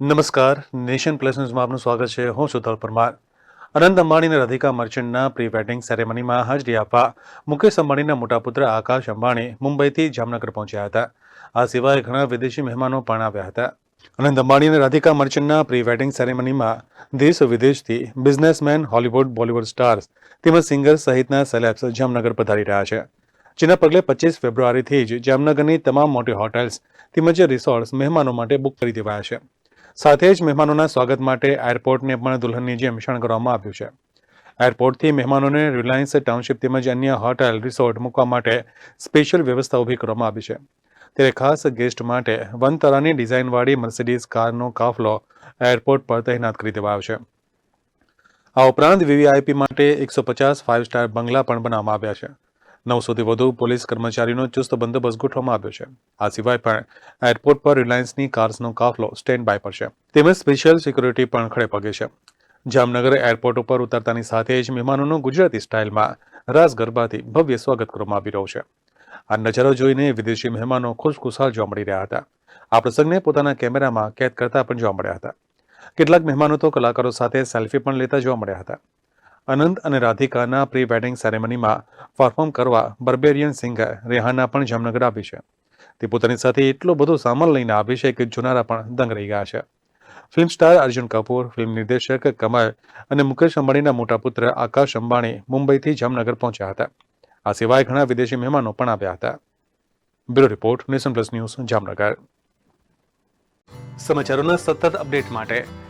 નમસ્કાર. Nation plus ન્યૂઝમાં આપનું સ્વાગત છે. હું સુધલ પરમાર. અનંત અંબાણી અને રાધિકા મર્ચન્ટના પ્રી વેડિંગ સેરેમનીમાં હાજરી આપવા મુકેશ અંબાણીના મોટા પુત્ર આકાશ અંબાણી મુંબઈથી જામનગર પહોંચ્યા હતા. આ સિવાય ઘણા વિદેશી મહેમાનો પણ આવ્યા હતા. અનંત અંબાણી અને રાધિકા મર્ચન્ટના પ્રી વેડિંગ સેરેમનીમાં દેશ વિદેશથી બિઝનેસમેન, હોલિવૂડ, બોલિવૂડ સ્ટાર્સ તેમજ સિંગર્સ સહિતના સેલેબ્સ જામનગર પધારી રહ્યા છે. જેના પગલે પચીસ ફેબ્રુઆરીથી જ જામનગરની તમામ મોટી હોટેલ્સ તેમજ રિસોર્ટ્સ મહેમાનો માટે બુક કરી દેવાયા છે. સાથે જ મહેમાનોના સ્વાગત માટે એરપોર્ટને પણ દુલ્હનની જેમ શણગારવામાં આવ્યું છે. એરપોર્ટથી મહેમાનોને રિલાયન્સ ટાઉનશીપ તેમજ અન્ય હોટેલ, રિસોર્ટ મૂકવા માટે સ્પેશિયલ વ્યવસ્થા ઊભી કરવામાં આવી છે. ત્યારે ખાસ ગેસ્ટ માટે વનતરાની ડિઝાઇનવાળી મર્સિડીઝ કારનો કાફલો એરપોર્ટ પર તૈનાત કરી દેવાયો છે. આ ઉપરાંત વીવીઆઈપી માટે એકસો પચાસ ફાઇવ સ્ટાર બંગલા પણ બનાવવામાં આવ્યા છે. નવસોથી વધુ પોલીસ કર્મચારીનો ચુસ્ત બંદોબસ્ત ગોઠવવામાં આવ્યો છે. આ સિવાય પણ એરપોર્ટ પર રિલાયન્સની કાર્સનો કાફલો સ્ટેન્ડ બાય પર છે. તેમજ સ્પેશિયલ સિક્યુરિટી પણ ખડે પગે છે. જામનગર એરપોર્ટ ઉપર ઉતરતાની સાથે જ મહેમાનોનું ગુજરાતી સ્ટાઇલમાં રાસ ગરબાથી ભવ્ય સ્વાગત કરવામાં આવી રહ્યું છે. આ નજારો જોઈને વિદેશી મહેમાનો ખુશખુશાલ જોવા મળી રહ્યા હતા. આ પ્રસંગને પોતાના કેમેરામાં કેદ કરતા પણ જોવા મળ્યા હતા. કેટલાક મહેમાનો તો કલાકારો સાથે સેલ્ફી પણ લેતા જોવા મળ્યા હતા. અનંત અને રાધિકાના પ્રી વેડિંગ સેરેમનીમાં પરફોર્મ કરવા બર્બેરિયન સિંગર રેહાના પણ જામનગર આવી છે. તે પોતાની સાથે એટલો બધો સામાન લઈને આવી છે કે જોનારા પણ દંગ રહી ગયા છે. Film star Arjun Kapoor, film નિર્દેશક કમલ અને મુકેશ અંબાણીના મોટા પુત્ર આકાશ અંબાણી મુંબઈથી જામનગર પહોંચ્યા હતા. આ સિવાય ઘણા વિદેશી મહેમાનો પણ આવ્યા હતા. Bureau report nation plus news Jamnagar. સમાચારોના સતત અપડેટ માટે